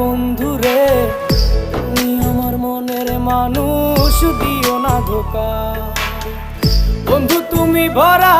ও বন্ধু রে তুমি আমার মনের মানুষ দিও না ধোকা। বন্ধু তুমি ভরা